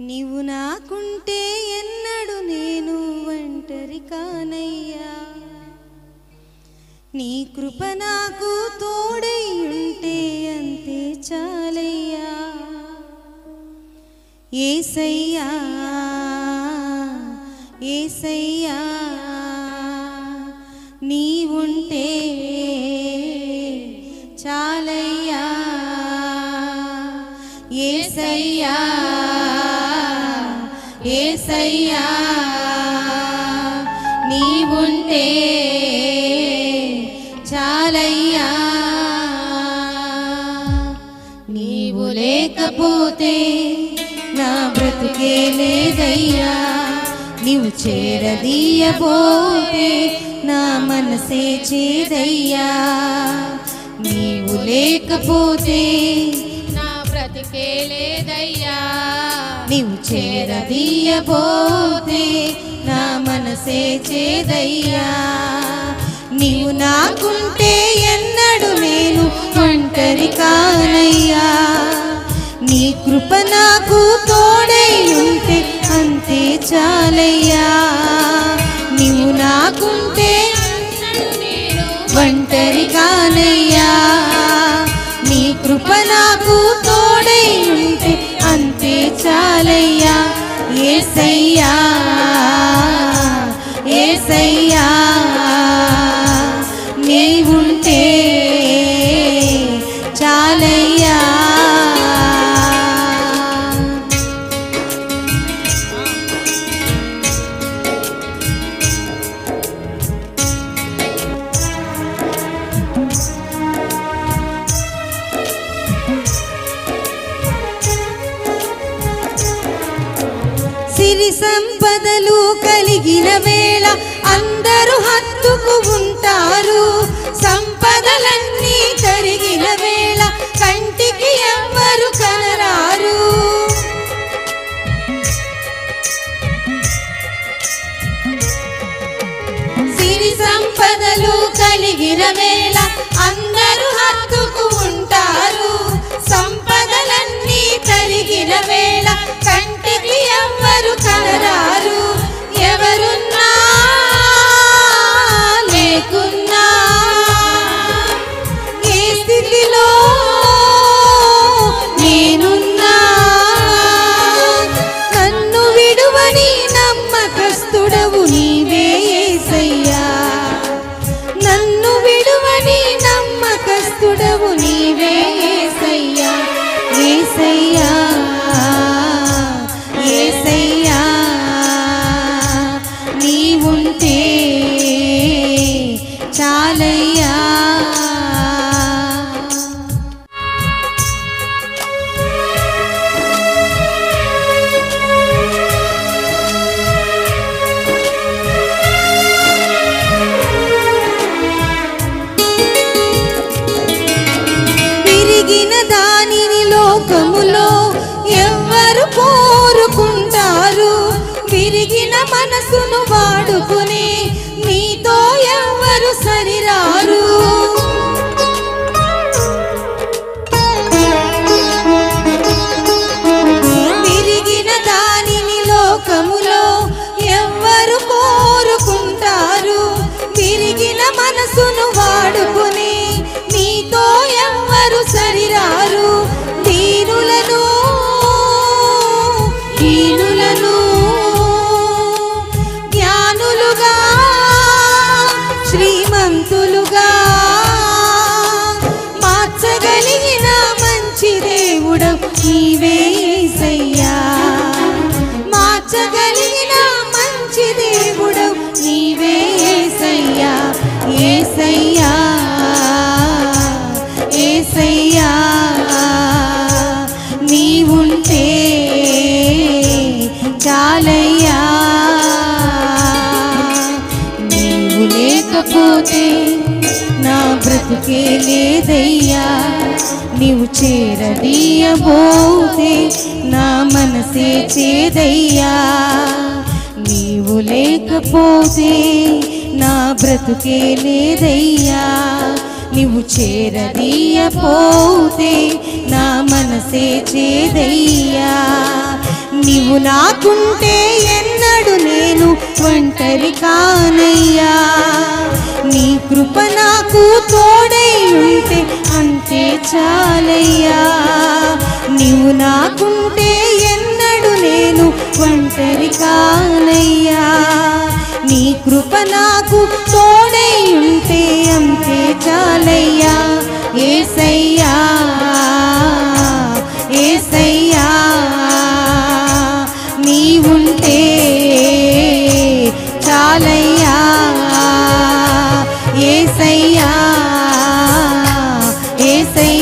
నీవు నాకుంటే ఎన్నడు నేను ఒంటరి కానయ్యా. నీ కృప నాకు తోడై ఉంటే అంతే చాలయ్యా. ఏసయ్యా ఏసయ్యా నీవుంటే ఏసయ్యా నీవుంటే చాలయ్యా. నీవు లేకపోతే నా బ్రతుకే లేదయ్యా. నీవు చేరదీయబోతే నా మనసే చేదయ్యా. నీవు లేకపోతే బ్రతికే లేదయ్యా నీవు చేరదీయబోతే నా మనసే చేదయ్యా. నీవు నాకుంటే ఎన్నడు నేను ఒంటరి కానయ్యా. నీ కృప నాకు తోడై ఉంటే అంతే చాలయ్యా. నీవు నాకుంటే ఒంటరి కానయ్యా. చాలయ్యా ఏసయ్యా ఏసయ్యా. కలిగిన వేళ అందరూ హత్తుకు ఉంటారు. సంపదలన్నీ జరిగిన వేళ కంటికి ఎవ్వరు కనరారు. సిరి సంపదలు కలిగిన వేళ దేవుడవు మార్చగలిగిన మంచి దేవుడవు నీవే యేసయ్యా యేసయ్యా నీవుంటే చాలయ్యా. నీవు లేకపోతే నా బ్రతుకే లేదయ్యా. నీవు చేరదీయబోతే నా మనసే చేదయ్యా. నీవు లేకపోతే నా బ్రతుకే లేదయ్యా. నీవు చేరదీయపోతే నా మనసే చేదయ్యా. నీ నీవు నాకుంటే ఎన్నడు నేను ఒంటరి కానయ్యా. చాలయ్యా. నీవు నాకుంటే ఎన్నడు నేను ఒంటరి కానయ్యా. నీ కృప నాకు తోడై ఉంటే అంతే చాలయ్యా. ఏసయ్యా ఏసయ్యా నీ చాలయ్యా. ఏసయ్యా ఏసయ్యా.